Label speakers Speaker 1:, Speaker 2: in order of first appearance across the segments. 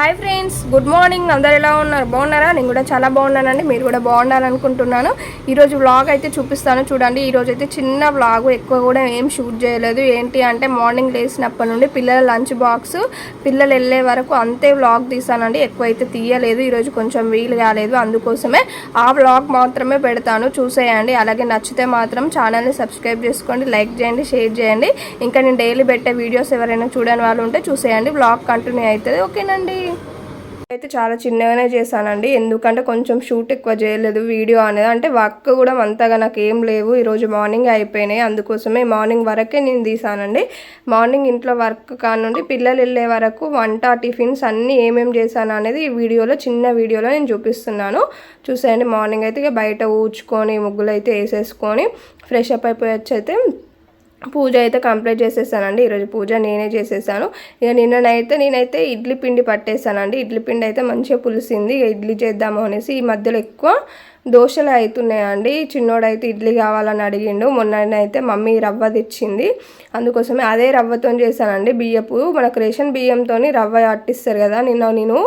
Speaker 1: Hi friends good morning. అందరు ఎలా ఉన్నారు? బాగున్నారా? నేను కూడా చాలా బాగున్నానండి. మీరు కూడా బాగున్నారనుకుంటున్నాను ఈరోజు వ్లాగ్ అయితే చూపిస్తాను. చూడండి ఈరోజు అయితే చిన్న వ్లాగ్ ఎక్కువ కూడా ఏం షూట్ చేయలేదు. ఏంటి అంటే మార్నింగ్ లేచినప్పటి నుండి పిల్లల లంచ్ బాక్స్ పిల్లలు వెళ్ళే వరకు అంతే వ్లాగ్ తీసానండి. ఎక్కువ అయితే తీయలేదు. ఈరోజు కొంచెం వీలు కాలేదు. అందుకోసమే ఆ వ్లాగ్ మాత్రమే పెడతాను. చూసేయండి. అలాగే నచ్చితే మాత్రం ఛానల్ని సబ్స్క్రైబ్ చేసుకోండి. లైక్ చేయండి షేర్ చేయండి. ఇంకా నేను డైలీ పెట్టే వీడియోస్ ఎవరైనా చూడని వాళ్ళు ఉంటే చూసేయండి. వ్లాగ్ కంటిన్యూ అవుతుంది. ఓకేనండి. అయితే చాలా చిన్నగానే చేశానండి. ఎందుకంటే కొంచెం షూట్ ఎక్కువ చేయలేదు వీడియో అనేది. అంటే వర్క్ కూడా అంతగా నాకు ఏం లేవు. ఈరోజు మార్నింగ్ అయిపోయినాయి. అందుకోసమే మార్నింగ్ వరకే నేను తీసానండి. మార్నింగ్ ఇంట్లో వర్క్ కానుండి పిల్లలు వెళ్ళే వరకు వంట టిఫిన్స్ అన్నీ ఏమేమి చేశాను అనేది ఈ వీడియోలో చిన్న వీడియోలో నేను చూపిస్తున్నాను. చూసేయండి. మార్నింగ్ అయితే ఇక బయట ఊడ్చుకొని ముగ్గులు అయితే వేసేసుకొని ఫ్రెష్ అప్ అయిపోయి వచ్చి అయితే పూజ అయితే కంప్లీట్ చేసేసానండి. ఈరోజు పూజ నేనే చేసేసాను. ఇక నిన్ననైతే నేనైతే ఇడ్లీ పిండి పట్టేసానండి. ఇడ్లీ పిండి అయితే మంచిగా పులిసింది. ఇక ఇడ్లీ చేద్దాము అనేసి ఈ మధ్యలో ఎక్కువ దోశలు అవుతున్నాయండి చిన్నోడైతే ఇడ్లీ కావాలని అడిగిండు మొన్ననైతే మమ్మీ రవ్వ తెచ్చింది. అందుకోసమే అదే రవ్వతో చేశానండి బియ్యపు. మనకు రేషన్ బియ్యంతో రవ్వ అట్టిస్తారు కదా నిన్న నేను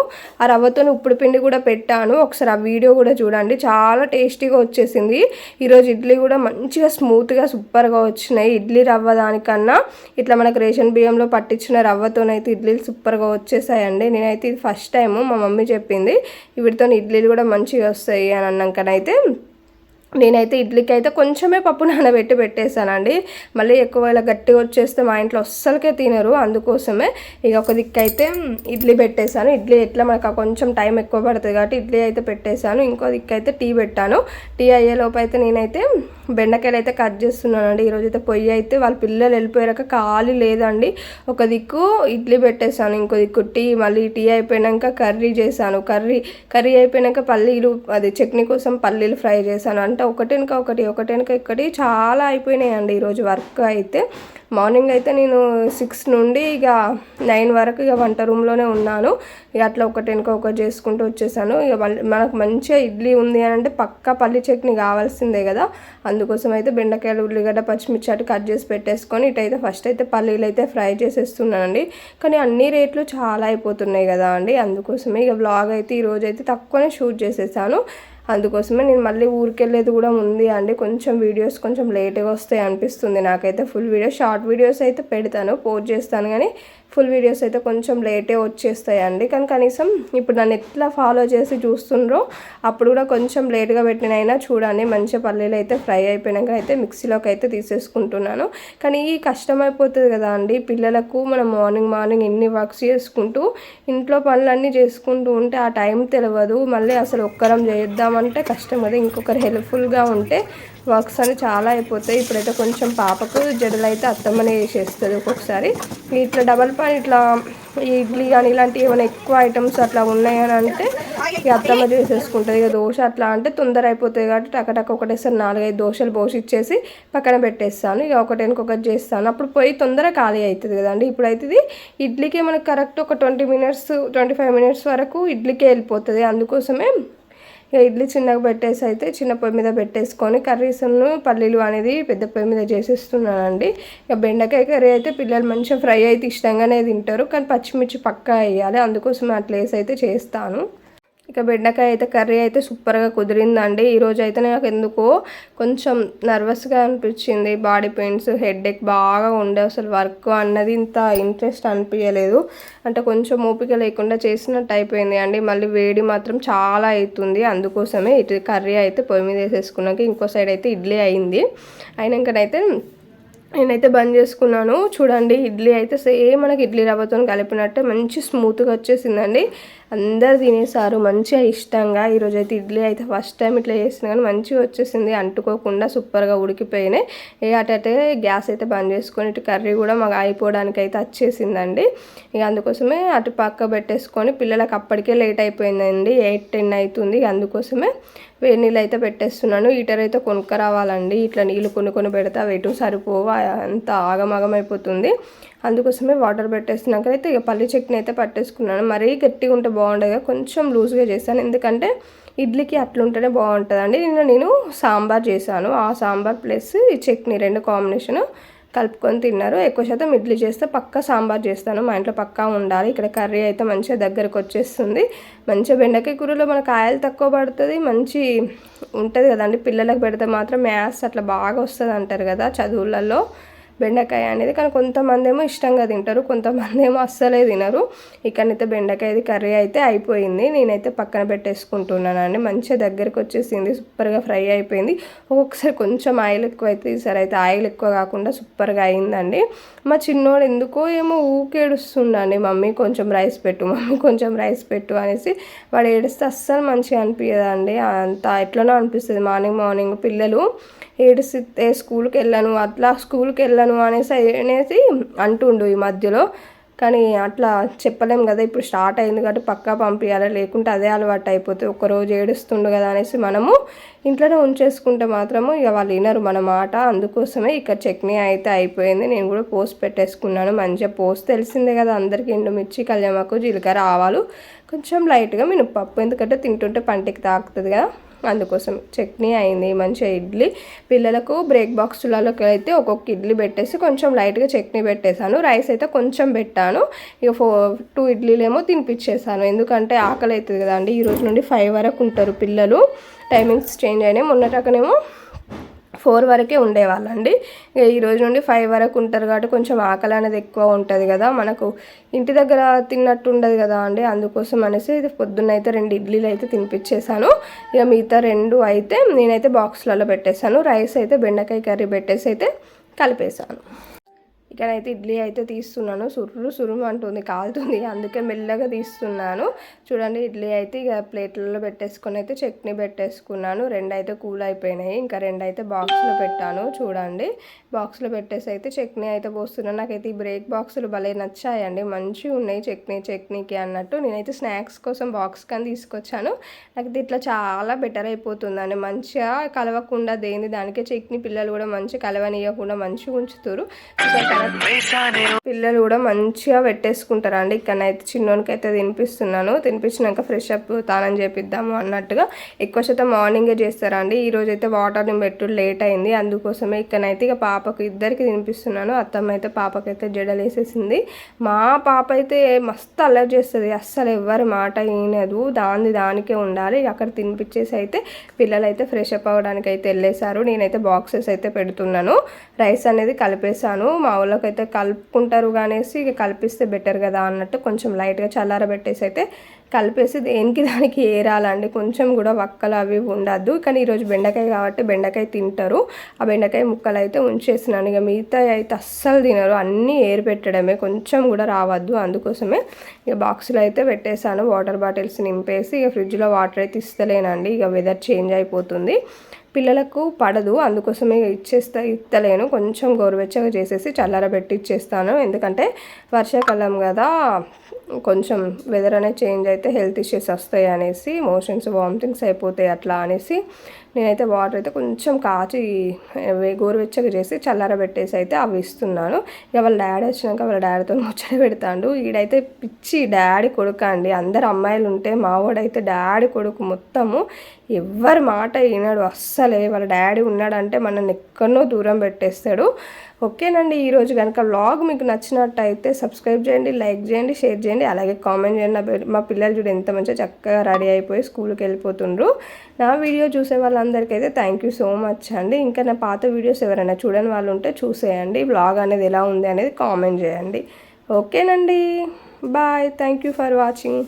Speaker 1: ఆ రవ్వతో ఉప్పుడు పిండి కూడా పెట్టాను. ఒకసారి ఆ వీడియో కూడా చూడండి. చాలా టేస్టీగా వచ్చేసింది. ఈరోజు ఇడ్లీ కూడా మంచిగా స్మూత్గా సూపర్గా వచ్చినాయి. ఇడ్లీ రవ్వ దానికన్నా ఇట్లా మనకు రేషన్ బియ్యంలో పట్టించిన రవ్వతోనైతే ఇడ్లీలు సూపర్గా వచ్చేసాయండి. నేనైతే ఇది ఫస్ట్ టైము మా మమ్మీ చెప్పింది. వీటితో ఇడ్లీలు కూడా మంచిగా వస్తాయి అని అయితే నేనైతే ఇడ్లీకి అయితే కొంచెమే పప్పు నానబెట్టి పెట్టేశానండి. మళ్ళీ ఎక్కువ ఇలా గట్టిగా వచ్చేస్తే మా ఇంట్లో అస్సలకే తినరు అందుకోసమే ఇక ఒక దిక్కు అయితే ఇడ్లీ పెట్టేశాను. ఇడ్లీ ఎట్లా మనకు కొంచెం టైం ఎక్కువ పడుతుంది కాబట్టి ఇడ్లీ అయితే పెట్టేశాను. ఇంకో దిక్కు అయితే టీ పెట్టాను. టీ అయ్యేలోపు అయితే నేనైతే బెండకాయలు అయితే కట్ చేస్తున్నానండి. ఈరోజు అయితే పొయ్యి అయితే వాళ్ళ పిల్లలు వెళ్ళిపోయాక ఖాళీ లేదండి. ఒక దిక్కు ఇడ్లీ పెట్టేశాను ఇంకో దిక్కు టీ మళ్ళీ టీ అయిపోయాక కర్రీ చేశాను. కర్రీ కర్రీ అయిపోయాక పల్లీలు అది చట్నీ కోసం పల్లీలు ఫ్రై చేశాను. అంటే ఒకటెనక ఒకటి ఒకటెనక ఒకటి చాలా అయిపోయినాయండి ఈరోజు వర్క్ అయితే. మార్నింగ్ అయితే నేను సిక్స్ నుండి ఇక నైన్ వరకు ఇక వంట రూమ్లోనే ఉన్నాను. ఇక అట్లా ఒకటెనక ఒకటి చేసుకుంటూ వచ్చేసాను. ఇక మనకు మంచిగా ఇడ్లీ ఉంది అని అంటే పక్కా పల్లి చట్నీ కావాల్సిందే కదా. అందుకోసం అయితే బెండకాయలు ఉల్లిగడ్డ పచ్చిమిర్చి అటు కట్ చేసి పెట్టేసుకొని ఇటైతే ఫస్ట్ అయితే పల్లీలు అయితే ఫ్రై చేసేస్తున్నానండి. కానీ అన్ని రేట్లు చాలా అయిపోతున్నాయి కదా అండి. అందుకోసమే ఇక బ్లాగ్ అయితే ఈరోజు అయితే తక్కువనే షూట్ చేసేసాను. అందుకోసమే నేను మళ్ళీ ఊరికెళ్ళేది కూడా ఉంది అండి. కొంచెం వీడియోస్ కొంచెం లేట్గా వస్తాయి అనిపిస్తుంది. నాకైతే ఫుల్ వీడియో షార్ట్ వీడియోస్ అయితే పెడతాను పోస్ట్ చేస్తాను. కానీ ఫుల్ వీడియోస్ అయితే కొంచెం లేటే వచ్చేస్తాయండి. కానీ కనీసం ఇప్పుడు నన్ను ఎట్లా ఫాలో చేసి చూస్తుండ్రో అప్పుడు కూడా కొంచెం లేట్గా పెట్టినైనా చూడండి. మంచిగా పల్లీలు అయితే ఫ్రై అయిపోయినాక అయితే మిక్సీలోకి అయితే తీసేసుకుంటున్నాను. కానీ ఈ కష్టం అయిపోతుంది కదా అండి. పిల్లలకు మనం మార్నింగ్ మార్నింగ్ ఎన్ని వర్క్స్ చేసుకుంటూ ఇంట్లో పనులన్నీ చేసుకుంటూ ఉంటే ఆ టైం తెలియదు మళ్ళీ అసలు ఒక్కరం చేద్దామంటే కష్టం కదా. ఇంకొకరు హెల్ప్ఫుల్గా ఉంటే వర్క్స్ అని చాలా అయిపోతాయి. ఇప్పుడైతే కొంచెం పాపకు జడలు అయితే అత్తమ్మనే వేసేస్తుంది ఒక్కొక్కసారి. ఇట్లా డబల్ పాయింట్ ఇట్లా ఇడ్లీ కానీ ఇలాంటి ఏమైనా ఎక్కువ ఐటమ్స్ అట్లా ఉన్నాయని అంటే ఇక అత్తమ్మ చేసేసుకుంటుంది. ఇక దోశ అట్లా అంటే తొందర అయిపోతుంది కాబట్టి టకటక ఒకటేసారి నాలుగైదు దోశలు పోషిచ్చేసి పక్కన పెట్టేస్తాను. ఇక ఒకటి చేస్తాను. అప్పుడు పోయి తొందర ఖాళీ అవుతుంది కదండి. ఇప్పుడైతే ఇది ఇడ్లీకి మనకు కరెక్ట్ ఒక twenty minutes twenty five minutes వరకు ఇడ్లీకే వెళ్ళిపోతుంది. అందుకోసమే ఇడ్లీ చిన్నగా పెట్టేసి అయితే చిన్న పొయ్యి మీద పెట్టేసుకొని కర్రీస్ను పల్లీలు అనేది పెద్ద పొయ్యి మీద చేసేస్తున్నానండి. ఇక బెండకాయ కర్రీ అయితే పిల్లలు మంచిగా ఫ్రై అయితే ఇష్టంగానే తింటారు. కానీ పచ్చిమిర్చి పక్కా వేయాలి. అందుకోసం అట్లా వేసి అయితే చేస్తాను. ఇక బెండకాయ అయితే కర్రీ అయితే సూపర్గా కుదిరిందండి. ఈరోజు అయితే నాకు ఎందుకో కొంచెం నర్వస్గా అనిపించింది. బాడీ పెయిన్స్ హెడ్ బాగా ఉండే అసలు వర్క్ అన్నది ఇంత ఇంట్రెస్ట్ అనిపించలేదు. అంటే కొంచెం ఓపిక లేకుండా చేసినట్టు అయిపోయింది అండి. మళ్ళీ వేడి మాత్రం చాలా అవుతుంది. అందుకోసమే ఇటు కర్రీ అయితే పొయ్యి మీద వేసేసుకున్నాక ఇంకో సైడ్ అయితే ఇడ్లీ అయింది. అయినాకనైతే నేనైతే బంద్ చేసుకున్నాను. చూడండి ఇడ్లీ అయితే సేమ్ మనకి ఇడ్లీ రవ్వతో కలిపినట్టే మంచి స్మూత్గా వచ్చేసిందండి. అందరు తినేసారు మంచిగా ఇష్టంగా. ఈరోజు అయితే ఇడ్లీ అయితే ఫస్ట్ టైం ఇట్లా చేసిన కానీ మంచిగా వచ్చేసింది. అంటుకోకుండా సూపర్గా ఉడికిపోయినాయి. ఏ అటైతే గ్యాస్ అయితే బంద్ చేసుకొని ఇటు కర్రీ కూడా మాకు అయిపోవడానికి అయితే వచ్చేసిందండి. ఇక అందుకోసమే అటు పక్క పెట్టేసుకొని పిల్లలకు అప్పటికే లేట్ అయిపోయిందండి. ఎయిట్ టెన్ అవుతుంది. ఇక అందుకోసమే వేడి నీళ్ళు అయితే పెట్టేస్తున్నాను. హీటర్ అయితే కొనుక్క రావాలండి ఇట్లా నీళ్ళు కొన్ని కొన్ని పెడితే అవి ఎటు అంత ఆగమాగం అయిపోతుంది అందుకోసమే వాటర్ పెట్టేస్తున్నాక అయితే ఇక పల్లి చట్నీ అయితే పట్టేసుకున్నాను. మరీ గట్టిగా ఉంటే బాగుండదు కొంచెం లూజ్గా చేశాను ఎందుకంటే ఇడ్లీకి అట్లుంటేనే బాగుంటుందండి. నిన్న నేను సాంబార్ చేశాను. ఆ సాంబార్ ప్లస్ ఈ చట్నీ రెండు కాంబినేషన్ కలుపుకొని తిన్నారు. ఎక్కువ శాతం ఇడ్లీ చేస్తే పక్కా సాంబార్ చేస్తాను. మా ఇంట్లో పక్కా ఉండాలి. ఇక్కడ కర్రీ అయితే మంచిగా దగ్గరకు వచ్చేస్తుంది. మంచిగా బెండకాయ కూరలో మనకు ఆయిల్ తక్కువ పడుతుంది. మంచి ఉంటుంది కదండి. పిల్లలకు పెడితే మాత్రం మ్యాథ్స్ అట్లా బాగా వస్తుంది అంటారు కదా చదువులలో. బెండకాయ అనేది కానీ కొంతమంది ఏమో ఇష్టంగా తింటారు కొంతమంది ఏమో అస్సలే తినరు. ఇక్కడైతే బెండకాయది కర్రీ అయితే అయిపోయింది. నేనైతే పక్కన పెట్టేసుకుంటున్నానండి. మంచిగా దగ్గరికి వచ్చేసింది సూపర్గా ఫ్రై అయిపోయింది. ఒక్కొక్కసారి కొంచెం ఆయిల్ ఎక్కువ అయితే ఈసారి అయితే ఆయిల్ ఎక్కువ కాకుండా సూపర్గా అయిందండి. మా చిన్నోడు ఎందుకో ఏమో ఊకేడుస్తుండండి మమ్మీ కొంచెం రైస్ పెట్టు మమ్మీ కొంచెం రైస్ పెట్టు అనేసి. వాడు ఏడిస్తే అస్సలు మంచిగా అనిపించదండి అంత ఎట్లనో అనిపిస్తుంది. మార్నింగ్ మార్నింగ్ పిల్లలు ఏడిస్తే స్కూల్కి వెళ్ళను అట్లా స్కూల్కి వెళ్ళను అనేసి అనేసి అంటుండు ఈ మధ్యలో. కానీ అట్లా చెప్పలేం కదా ఇప్పుడు స్టార్ట్ అయింది కాబట్టి పక్కా పంపించాలి లేకుంటే అదే అలవాటు అయిపోతుంది ఒకరోజు ఏడుస్తుండు కదా అనేసి మనము ఇంట్లోనే ఉంచేసుకుంటే మాత్రము ఇక వాళ్ళు వినరు మన మాట. అందుకోసమే ఇక చట్నీ అయితే అయిపోయింది. నేను కూడా పోస్ట్ పెట్టేసుకున్నాను. మంచిగా పోస్ట్ తెలిసిందే కదా అందరికీ. ఎండుమిర్చి కళ్యామాకు జీలకర్ర ఆవాలు. కొంచెం లైట్గా మినప్పప్పు. ఎందుకంటే తింటుంటే పంటికి తాకుతుంది కదా. అందుకోసం చట్నీ అయింది మంచిగా ఇడ్లీ. పిల్లలకు బ్రేక్ బాక్స్లలోకి అయితే ఒక్కొక్క ఇడ్లీ పెట్టేసి కొంచెం లైట్గా చట్నీ పెట్టేశాను. రైస్ అయితే కొంచెం పెట్టాను. ఇక ఫో టూ ఇడ్లీలేమో తినిపించేసాను ఎందుకంటే ఆకలి అవుతుంది కదండి ఈరోజు నుండి ఫైవ్ వరకు ఉంటారు పిల్లలు. టైమింగ్స్ చేంజ్ అయినాయి. మొన్నటకనేమో ఫోర్ వరకే ఉండేవాళ్ళండి. ఈ రోజు నుండి ఫైవ్ వరకు ఉంటారు కాబట్టి కొంచెం ఆకలి అనేది ఎక్కువ ఉంటుంది కదా. మనకు ఇంటి దగ్గర తిన్నట్టు ఉండదు కదా అండి. అందుకోసం అనేసి పొద్దున్న అయితే రెండు ఇడ్లీలు అయితే తినిపించేసాను ఇక మిగతా రెండు అయితే నేనైతే బాక్స్లలో పెట్టేశాను రైస్ అయితే బెండకాయ కర్రీ పెట్టేసి అయితే కలిపేశాను ఇక్కడైతే ఇడ్లీ అయితే తీస్తున్నాను. సుర్రు సురుము అంటుంది కాలుతుంది. అందుకే మెల్లగా తీస్తున్నాను. చూడండి ఇడ్లీ అయితే ఇక ప్లేట్లలో పెట్టేసుకొని అయితే చట్నీ పెట్టేసుకున్నాను. రెండు అయితే కూల్ అయిపోయినాయి ఇంకా రెండు అయితే బాక్స్లో పెట్టాను. చూడండి బాక్స్లో పెట్టేసి అయితే చట్నీ అయితే పోస్తున్నాను. నాకైతే ఈ బ్రేక్ బాక్సులు భలే నచ్చాయండి. మంచిగా ఉన్నాయి చట్నీ చట్నీకి అన్నట్టు. నేనైతే స్నాక్స్ కోసం బాక్స్ కానీ తీసుకొచ్చాను. నాకు ఇట్లా చాలా బెటర్ అయిపోతుందండి. మంచిగా కలవకుండా దేని దానికే చట్నీ పిల్లలు కూడా మంచిగా కలవనీయకుండా మంచిగా ఉంచుతారు పిల్లలు కూడా మంచిగా పెట్టేసుకుంటారు అండి ఇక్కడనైతే చిన్నోనికి అయితే తినిపిస్తున్నాను. తినిపించినాక ఫ్రెష్ అప్ తానం చేపిద్దాము అన్నట్టుగా ఎక్కువ శాతం మార్నింగే చేస్తారండి. ఈ రోజు అయితే వాటర్ని పెట్టు లేట్ అయింది. అందుకోసమే ఇక్కడనైతే ఇక పాపకు ఇద్దరికి తినిపిస్తున్నాను. అత్తమ్మ అయితే పాపకైతే జడలేసేసింది. మా పాప అయితే మస్తు అల్లరి చేస్తుంది. అస్సలు ఎవరి మాట వినదు. దాని దానికే ఉండాలి. అక్కడ తినిపించేసి అయితే పిల్లలు అయితే ఫ్రెష్ అప్ అవ్వడానికి అయితే వెళ్ళేశారు. నేనైతే బాక్సెస్ అయితే పెడుతున్నాను. రైస్ అనేది కలిపేశాను. మా వాళ్ళకి అయితే కలుపుకుంటారు కానేసి ఇక కలిపిస్తే బెటర్ కదా అన్నట్టు కొంచెం లైట్గా చల్లారబెట్టేసి అయితే కలిపేసి దేనికి దానికి ఏరాలండి. కొంచెం కూడా వక్కలు అవి ఉండద్దు. కానీ ఈరోజు బెండకాయ కాబట్టి బెండకాయ తింటారు. ఆ బెండకాయ ముక్కలు అయితే ఉంచేసినాను. ఇక మిగతా అయితే అస్సలు తినరు. అన్నీ ఏరు పెట్టడమే. కొంచెం కూడా రావద్దు. అందుకోసమే ఇక బాక్స్లో అయితే పెట్టేశాను. వాటర్ బాటిల్స్ నింపేసి ఇక ఫ్రిడ్జ్లో వాటర్ అయితే ఇస్తలేనండి. ఇక వెదర్ చేంజ్ అయిపోతుంది. పిల్లలకు పడదు. అందుకోసమే ఇచ్చేస్తా ఇస్తలేను. కొంచెం గోరువెచ్చగా చేసేసి చల్లారబెట్టి ఇచ్చేస్తాను ఎందుకంటే వర్షాకాలం కదా కొంచెం వెదర్ అనేది చేంజ్ అయితే హెల్త్ ఇష్యూస్ వస్తాయి అనేసి మోషన్స్ వామిటింగ్స్ అయిపోతాయి అట్లా అనేసి నేనైతే వాటర్ అయితే కొంచెం కాచి గోరువెచ్చగా చేసి చల్లారబెట్టేసి అయితే అవి ఇస్తున్నాను. ఇక వాళ్ళ డాడీ వచ్చినాక వాళ్ళ డాడీతో ముచ్చట పెడతాడు. ఈడైతే పిచ్చి డాడీ కొడుకు అండి. అందరు అమ్మాయిలు ఉంటే మావాడైతే డాడీ కొడుకు మొత్తము ఎవరి మాట వినడు అస్సలే. వాళ్ళ డాడీ ఉన్నాడంటే మనల్ని ఎక్కడో దూరం పెట్టేస్తాడు. ఓకేనండి ఈరోజు కనుక వ్లాగ్ మీకు నచ్చినట్టయితే సబ్స్క్రైబ్ చేయండి లైక్ చేయండి షేర్ చేయండి అలాగే కామెంట్ చేయండి. మా పిల్లలు చూడు ఎంత మంచిగా చక్కగా రెడీ అయిపోయి స్కూల్కి వెళ్ళిపోతుండ్రు. నా వీడియో చూసే వాళ్ళందరికీ అయితే థ్యాంక్ యూ సో మచ్ అండి. ఇంకా నా పాత వీడియోస్ ఎవరైనా చూడని వాళ్ళు ఉంటే చూసేయండి. వ్లాగ్ అనేది ఎలా ఉంది అనేది కామెంట్ చేయండి. ఓకేనండి bye thank you for watching.